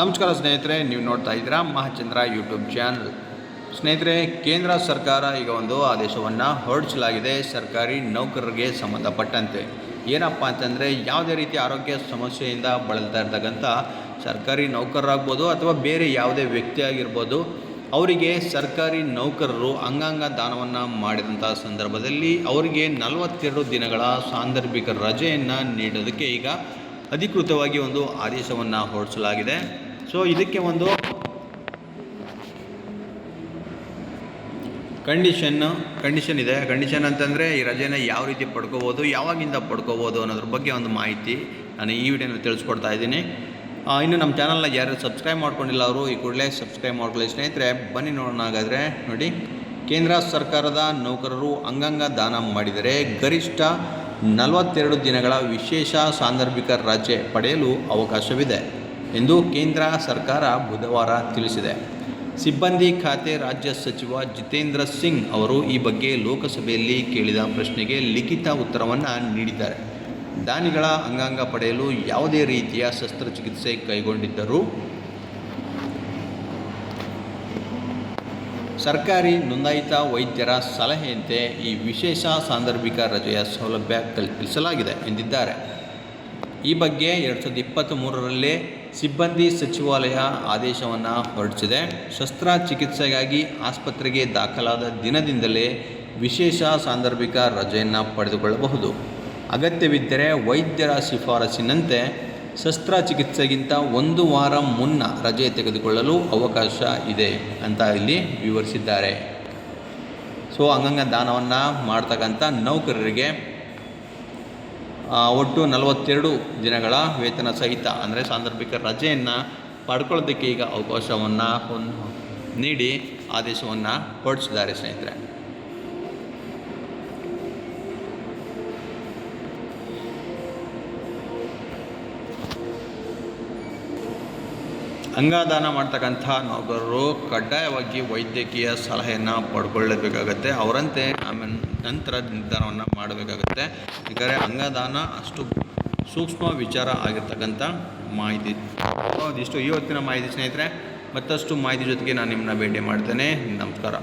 ನಮಸ್ಕಾರ ಸ್ನೇಹಿತರೆ, ನೀವು ನೋಡ್ತಾ ಇದ್ದೀರಾ ಮಹಾಚಂದ್ರ ಯೂಟ್ಯೂಬ್ ಚಾನಲ್. ಸ್ನೇಹಿತರೆ, ಕೇಂದ್ರ ಸರ್ಕಾರ ಈಗ ಒಂದು ಆದೇಶವನ್ನು ಹೊರಡಿಸಲಾಗಿದೆ. ಸರ್ಕಾರಿ ನೌಕರರಿಗೆ ಸಂಬಂಧಪಟ್ಟಂತೆ. ಏನಪ್ಪ ಅಂತಂದರೆ, ಯಾವುದೇ ರೀತಿ ಆರೋಗ್ಯ ಸಮಸ್ಯೆಯಿಂದ ಬಳಲ್ತಾ ಇರ್ತಕ್ಕಂಥ ಸರ್ಕಾರಿ ನೌಕರರಾಗ್ಬೋದು ಅಥವಾ ಬೇರೆ ಯಾವುದೇ ವ್ಯಕ್ತಿ ಆಗಿರ್ಬೋದು, ಅವರಿಗೆ ಸರ್ಕಾರಿ ನೌಕರರು ಅಂಗಾಂಗ ದಾನವನ್ನು ಮಾಡಿದಂಥ ಸಂದರ್ಭದಲ್ಲಿ ಅವರಿಗೆ ನಲವತ್ತೆರಡು ದಿನಗಳ ಸಾಂದರ್ಭಿಕ ರಜೆಯನ್ನು ನೀಡೋದಕ್ಕೆ ಈಗ ಅಧಿಕೃತವಾಗಿ ಒಂದು ಆದೇಶವನ್ನು ಹೊರಡಿಸಲಾಗಿದೆ. ಸೊ ಇದಕ್ಕೆ ಒಂದು ಕಂಡೀಷನ್ನು ಕಂಡೀಷನ್ ಇದೆ. ಕಂಡೀಷನ್ ಅಂತಂದರೆ ಈ ರಜೆನ ಯಾವ ರೀತಿ ಪಡ್ಕೋಬೋದು, ಯಾವಾಗಿಂದ ಪಡ್ಕೋಬೋದು ಅನ್ನೋದ್ರ ಬಗ್ಗೆ ಒಂದು ಮಾಹಿತಿ ನಾನು ಈ ವಿಡಿಯೋನಲ್ಲಿ ತಿಳಿಸ್ಕೊಡ್ತಾ ಇದ್ದೀನಿ. ಇನ್ನು ನಮ್ಮ ಚಾನಲ್ನ ಯಾರು ಸಬ್ಸ್ಕ್ರೈಬ್ ಮಾಡ್ಕೊಂಡಿಲ್ಲ ಅವರು, ಈ ಕೂಡಲೇ ಸಬ್ಸ್ಕ್ರೈಬ್ ಮಾಡ್ಕೊಳ್ಳಿ. ಸ್ನೇಹಿತರೆ, ಬನ್ನಿ ನೋಡೋಣ ಹಾಗಾದರೆ. ನೋಡಿ, ಕೇಂದ್ರ ಸರ್ಕಾರದ ನೌಕರರು ಅಂಗಾಂಗ ದಾನ ಮಾಡಿದರೆ ಗರಿಷ್ಠ ನಲವತ್ತೆರಡು ದಿನಗಳ ವಿಶೇಷ ಸಾಂದರ್ಭಿಕ ರಜೆ ಪಡೆಯಲು ಅವಕಾಶವಿದೆ. ಎಂದು ಕೇಂದ್ರ ಸರ್ಕಾರ ಬುಧವಾರ ತಿಳಿಸಿದೆ. ಸಿಬ್ಬಂದಿ ಖಾತೆ ರಾಜ್ಯ ಸಚಿವ ಜಿತೇಂದ್ರ ಸಿಂಗ್ ಅವರು ಈ ಬಗ್ಗೆ ಲೋಕಸಭೆಯಲ್ಲಿ ಕೇಳಿದ ಪ್ರಶ್ನೆಗೆ ಲಿಖಿತ ಉತ್ತರವನ್ನು ನೀಡಿದ್ದಾರೆ. ದಾನಿಗಳ ಅಂಗಾಂಗ ಪಡೆಯಲು ಯಾವುದೇ ರೀತಿಯ ಶಸ್ತ್ರಚಿಕಿತ್ಸೆ ಕೈಗೊಂಡಿದ್ದರೂ ಸರ್ಕಾರಿ ನೋಂದಾಯಿತ ವೈದ್ಯರ ಸಲಹೆಯಂತೆ ಈ ವಿಶೇಷ ಸಾಂದರ್ಭಿಕ ರಜೆಯ ಸೌಲಭ್ಯ ಕಲ್ಪಿಸಲಾಗಿದೆ ಎಂದಿದ್ದಾರೆ. ಈ ಬಗ್ಗೆ ಎರಡು ಸಾವಿರದ ಇಪ್ಪತ್ತ್ಮೂರರಲ್ಲೇ ಸಿಬ್ಬಂದಿ ಸಚಿವಾಲಯ ಆದೇಶವನ್ನು ಹೊರಡಿಸಿದೆ. ಶಸ್ತ್ರಚಿಕಿತ್ಸೆಗಾಗಿ ಆಸ್ಪತ್ರೆಗೆ ದಾಖಲಾದ ದಿನದಿಂದಲೇ ವಿಶೇಷ ಸಾಂದರ್ಭಿಕ ರಜೆಯನ್ನು ಪಡೆದುಕೊಳ್ಳಬಹುದು. ಅಗತ್ಯವಿದ್ದರೆ ವೈದ್ಯರ ಶಿಫಾರಸಿನಂತೆ ಶಸ್ತ್ರಚಿಕಿತ್ಸೆಗಿಂತ ಒಂದು ವಾರ ಮುನ್ನ ರಜೆ ತೆಗೆದುಕೊಳ್ಳಲು ಅವಕಾಶ ಇದೆ ಅಂತ ಇಲ್ಲಿ ವಿವರಿಸಿದ್ದಾರೆ. ಸೊ, ಅಂಗಾಂಗ ದಾನವನ್ನು ಮಾಡ್ತಕ್ಕಂಥ ನೌಕರರಿಗೆ ಒಟ್ಟು ನಲವತ್ತೆರಡು ದಿನಗಳ ವೇತನ ಸಹಿತ ಅಂದರೆ ಸಾಂದರ್ಭಿಕ ರಜೆಯನ್ನು ಪಡ್ಕೊಳ್ಳೋದಕ್ಕೆ ಈಗ ಅವಕಾಶವನ್ನು ನೀಡಿ ಆದೇಶವನ್ನು ಹೊರಡಿಸಿದ್ದಾರೆ ಸ್ನೇಹಿತರೆ. ಅಂಗದಾನ ಮಾಡ್ತಕ್ಕಂಥ ನೌಕರರು ಕಡ್ಡಾಯವಾಗಿ ವೈದ್ಯಕೀಯ ಸಲಹೆಯನ್ನು ಪಡ್ಕೊಳ್ಳಬೇಕಾಗತ್ತೆ. ಅವರಂತೆ ಆಮೇಲೆ ನಂತರ ನಿರ್ಧಾರವನ್ನು ಮಾಡಬೇಕಾಗತ್ತೆ. ಯಾಕಂದರೆ ಅಂಗದಾನ ಅಷ್ಟು ಸೂಕ್ಷ್ಮ ವಿಚಾರ ಆಗಿರ್ತಕ್ಕಂಥ ಮಾಹಿತಿ. ಇದಿಷ್ಟು. ಇವತ್ತಿನ ಮಾಹಿತಿ ಸ್ನೇಹಿತರೆ, ಮತ್ತಷ್ಟು ಮಾಹಿತಿ ಜೊತೆಗೆ ನಾನು ನಿಮ್ಮನ್ನ ಭೇಟಿ ಮಾಡ್ತೇನೆ. ನಮಸ್ಕಾರ.